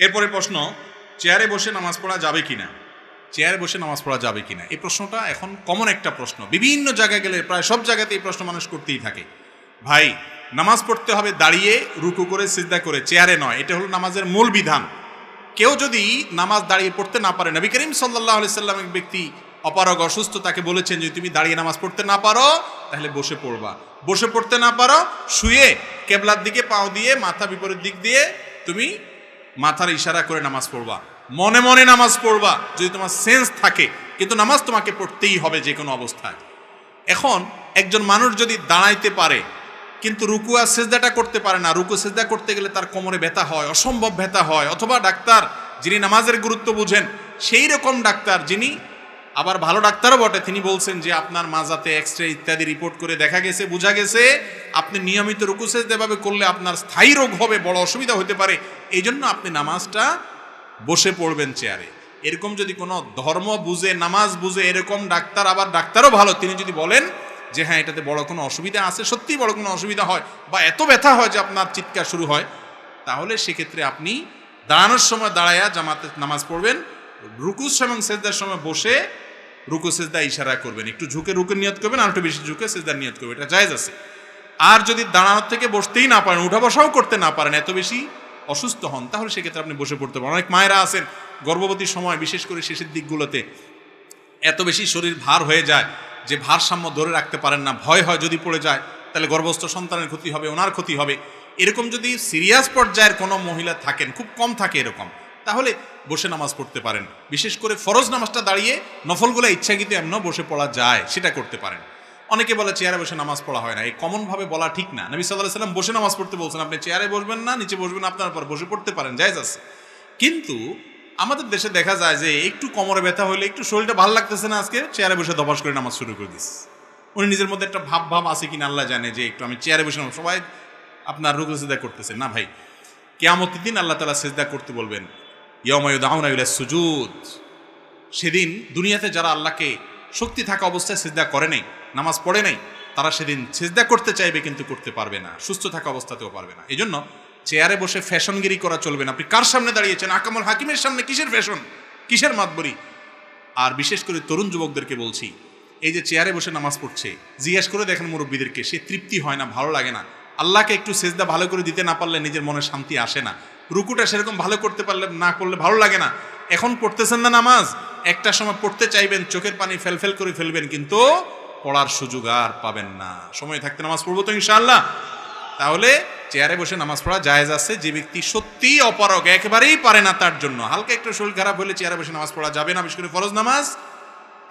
এরপরে প্রশ্ন, চেয়ারে বসে নামাজ পড়া যাবে কিনা? চেয়ারে বসে নামাজ পড়া যাবে কিনা? এই প্রশ্নটা এখন কমন একটা প্রশ্ন। বিভিন্ন জায়গায় গেলে প্রায় সব জায়গাতে এই প্রশ্ন মানুষ করতেই থাকে। ভাই, নামাজ পড়তে হবে দাঁড়িয়ে, রুকু করে, সিজদা করে, চেয়ারে নয়। এটা হলো নামাজের মূল বিধান। কেউ যদি নামাজ দাঁড়িয়ে পড়তে না পারে, নবী করিম সাল্লাহ সাল্লাম এক ব্যক্তি অপারগ অসুস্থ, তাকে বলেছেন যে তুমি দাঁড়িয়ে নামাজ পড়তে না পারো, তাহলে বসে পড়বা। বসে পড়তে না পারো, শুয়ে কেবলার দিকে পাও দিয়ে, মাথা বিপরীত দিক দিয়ে তুমি মাথার ইশারা করে নামাজ পড়বা। মনে মনে নামাজ পড়বা, যদি তোমার সেন্স থাকে। কিন্তু নামাজ তোমাকে পড়তেই হবে যে কোনো অবস্থায়। এখন একজন মানুষ যদি দাঁড়াইতে পারে, কিন্তু রুকু আর সেজদাটা করতে পারে না, রুকু সেজদা করতে গেলে তার কোমরে ব্যথা হয়, অসম্ভব ব্যথা হয়। অথবা ডাক্তার যিনি নামাজের গুরুত্ব বুঝেন, সেই রকম ডাক্তার যিনি আবার ভালো ডাক্তারও বটে। তিনি বলছেন যে, আপনার মাজাতে এক্স রে ইত্যাদি রিপোর্ট করে দেখা গেছে, বোঝা গেছে, আপনি নিয়মিত রুকু সেজদাভাবে করলে আপনার স্থায়ী রোগ হবে, বড় অসুবিধা হতে পারে। এই জন্য আপনি নামাজটা বসে পড়বেন চেয়ারে। এরকম যদি কোনো ধর্ম বুঝে, নামাজ বুঝে, এরকম ডাক্তার, আবার ডাক্তারও ভালো, তিনি যদি বলেন যে হ্যাঁ এটাতে বড় কোনো অসুবিধা আছে, সত্যিই বড় কোনো অসুবিধা হয় বা এত ব্যথা হয় যে, আপনার চিৎকার শুরু হয়, তাহলে সেক্ষেত্রে আপনি দাঁড়ানোর সময় দাঁড়ায়া জামাতে নামাজ পড়বেন। রুকুস এবং সেজদার সময় বসে রুকু, সেজদা ইশারা করবেন। একটু ঝুঁকে রুকে নিয়ত করবেন, আর একটু বেশি ঝুঁকে সেজদার নিয়ত করবেন। এটা জায়েজ আছে। আর যদি দাঁড়ানোর থেকে বসতেই না পারেন, উঠা বসাও করতে না পারেন, এত বেশি অসুস্থ হন, তাহলে সেক্ষেত্রে আপনি বসে পড়তে পারেন। অনেক মায়েরা আছেন গর্ভবতী সময়, বিশেষ করে শেষের দিকগুলোতে এত বেশি শরীর ভার হয়ে যায় যে ভারসাম্য ধরে রাখতে পারেন না। ভয় হয় যদি পড়ে যায়, তাহলে গর্ভস্থ সন্তানের ক্ষতি হবে, ওনার ক্ষতি হবে। এরকম যদি সিরিয়াস পর্যায়ের কোনো মহিলা থাকেন, খুব কম থাকে এরকম তাহলে বসে নামাজ পড়তে পারেন। বিশেষ করে ফরজ নামাজটা দাঁড়িয়ে নফলগুলো ইচ্ছাকৃত এমন বসে পড়া যায়, সেটা করতে পারেন। অনেকে বলে চেয়ারে বসে নামাজ পড়া হয় না। এই কমন ভাবে বলা ঠিক না। নবী সাল্লাহ সাল্লাম বসে নামাজ পড়তে বলছেন, আপনি চেয়ারে বসবেন না, নিচে বসবেন আপনার পর বসে পড়তে পারেন। জায়জ আছে। কিন্তু আমাদের দেশে দেখা যায় যে একটু কোমরে ব্যথা হলে একটু শরীরটা ভালো লাগতেছে না আজকে, চেয়ারে বসে দবাস করে নামাজ শুরু করে দিস। উনি নিজের মধ্যে একটা ভাব ভাব আছে কিনা আল্লাহ জানে যে একটু আমি চেয়ারে বসে সবাই আপনার রুগু সেজদা করতেছে। না ভাই, কেয়ামতের দিন আল্লাহ তালা সেজদা করতে বলবেন। ইয়মায়ুদাউনা সুজুদ। সেদিন দুনিয়াতে যারা আল্লাহকে শক্তি থাকা অবস্থায় সেজদা করে নাই, নামাজ পড়ে নাই, তারা সেদিন সেজদা করতে চাইবে কিন্তু করতে পারবে না, সুস্থ থাকা অবস্থাতেও পারবে না। এই জন্য চেয়ারে বসে ফ্যাশনগিরি করা চলবে না। আপনি কার সামনে দাঁড়িয়েছেন? আকামুল হাকিমের সামনে কিসের ফ্যাশন? কিসের মাতবরি? আর বিশেষ করে তরুণ যুবকদেরকে বলছি, এই যে চেয়ারে বসে নামাজ পড়ছে, জিজ্ঞেস করে দেখেন মুরব্বীদেরকে, সে তৃপ্তি হয় না, ভালো লাগে না। আল্লাহকে একটু সেজদা ভালো করে দিতে না পারলে নিজের মনে শান্তি আসে না। রুকুটা সেরকম ভালো করতে পারলে, না করলে ভালো লাগে না। এখন পড়তেছেন না নামাজ? একটা সময় পড়তে চাইবেন, চোখের পানি ফেলফেল করে ফেলবেন, কিন্তু পড়ার সুযোগ আর পাবেন না। সময় থাকতে নামাজ পড়ব তো ইনশাআল্লাহ। তাহলে চেয়ারে বসে নামাজ পড়া জায়েজ আছে, যে ব্যক্তি সত্যিই অপারক একেবারেই পারে না তার জন্য। হালকা একটু শরীর খারাপ হলে চেয়ারে বসে নামাজ পড়া যাবে না, বিশেষ করে ফরজ নামাজ।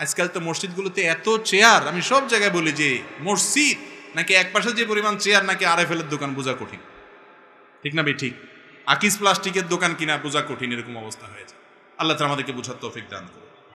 আজকাল তো মসজিদগুলোতে এত চেয়ার, আমি সব জায়গায় বলি যে মসজিদ নাকি এক পাশে যে পরিমাণ চেয়ার, নাকি আরএফএলের দোকান, বোঝা কঠিন। ঠিক না বে ঠিক। আকিস প্লাস্টিকের দোকান কিনা বোঝা কঠিন, এরকম অবস্থা হয়েছে। আল্লাহ তালা আমাদেরকে বোঝার তৌফিক দান করুন।